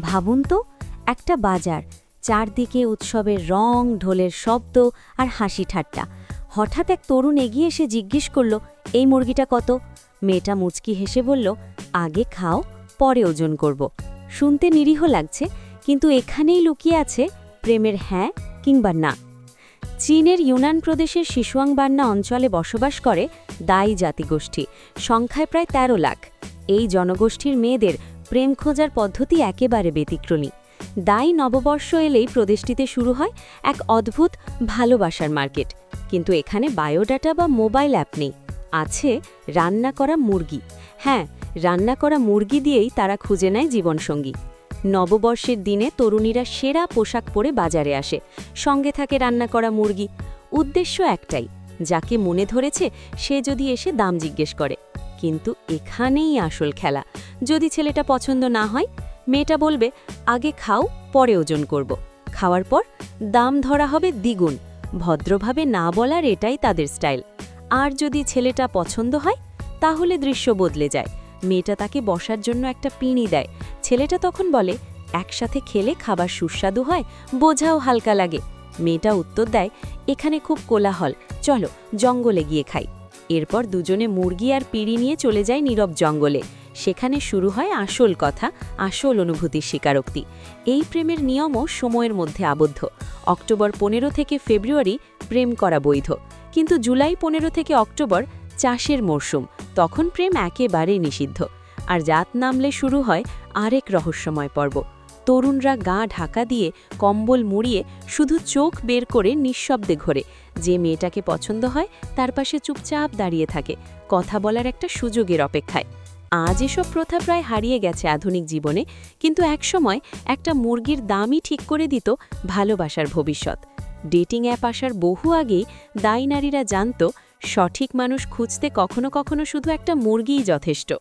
ভাবুন তো, একটা বাজার, চারদিকে উৎসবের রং, ঢোলের শব্দ আর হাসি ঠাট্টা। হঠাৎ এক তরুণ এগিয়ে এসে জিজ্ঞেস করল, এই মুরগিটা কত? মেয়েটা মুচকি হেসে বলল, আগে খাও, পরে ওজন করব। শুনতে নিরীহ লাগছে, কিন্তু এখানেই লুকিয়ে আছে প্রেমের হ্যাঁ কিংবা না। চীনের ইউনান প্রদেশের শিশুয়াংবান্না অঞ্চলে বসবাস করে দায়ী জাতিগোষ্ঠী, সংখ্যায় প্রায় ১৩ লাখ। এই জনগোষ্ঠীর মেয়েদের প্রেম খোঁজার পদ্ধতি একেবারে ব্যতিক্রমী। দাই নববর্ষ এলেই প্রদেশটিতে শুরু হয় এক অদ্ভুত ভালোবাসার মার্কেট। কিন্তু এখানে বায়োডাটা বা মোবাইল অ্যাপ নেই। আছে রান্না করা মুরগি। হ্যাঁ রান্না করা মুরগি দিয়েই তারা খুঁজে নেয় জীবনসঙ্গী। নববর্ষের দিনে তরুণীরা সেরা পোশাক পরে বাজারে আসে। সঙ্গে থাকে রান্না করা মুরগি। উদ্দেশ্য একটাই, যাকে মনে ধরেছে সে যদি এসে দাম জিজ্ঞেস করে। কিন্তু এখানেই আসল খেলা। যদি ছেলেটা পছন্দ না হয়, মেয়েটা বলবে, আগে খাও, পরে ওজন করব। খাওয়ার পর দাম ধরা হবে দ্বিগুণ। ভদ্রভাবে না বলার এটাই তাদের স্টাইল। আর যদি ছেলেটা পছন্দ হয়, তাহলে দৃশ্য বদলে যায়। মেয়েটা তাকে বসার জন্য একটা পিঁড়ি দেয়। ছেলেটা তখন বলে, একসাথে খেলে খাবার সুস্বাদু হয়, বোঝাও হালকা লাগে। মেয়েটা উত্তর দেয়, এখানে খুব কোলাহল। চলো, জঙ্গলে গিয়ে খাই। এরপর দুজনে মুরগি আর পিড়ি নিয়ে চলে যায় নীরব জঙ্গলে। সেখানে শুরু হয় আসল কথা, আসল অনুভূতির স্বীকারোক্তি। এই প্রেমের নিয়মও সময়ের মধ্যে আবদ্ধ। অক্টোবর পনেরো থেকে ফেব্রুয়ারি প্রেম করা বৈধ। কিন্তু জুলাই পনেরো থেকে অক্টোবর চাষের মরশুম, তখন প্রেম একেবারেই নিষিদ্ধ। আর জাত নামলে শুরু হয় আরেক রহস্যময় পর্ব। তরুণরা গা ঢাকা দিয়ে কম্বল মুড়িয়ে শুধু চোখ বের করে নিঃশব্দে ঘোরে। যে মেয়েটাকে পছন্দ হয়, তার পাশে চুপচাপ দাঁড়িয়ে থাকে। কথা বলার একটা সুযোগের অপেক্ষায়। আজ এসব প্রথা প্রায় হারিয়ে গেছে আধুনিক জীবনে, কিন্তু একসময় একটা মুরগির দামই ঠিক করে দিত ভালোবাসার ভবিষ্যৎ। ডেটিং অ্যাপ আসার বহু আগেই দায়ী নারীরা জানত, সঠিক মানুষ খুঁজতে কখনো কখনো শুধু একটা মুরগিই যথেষ্ট।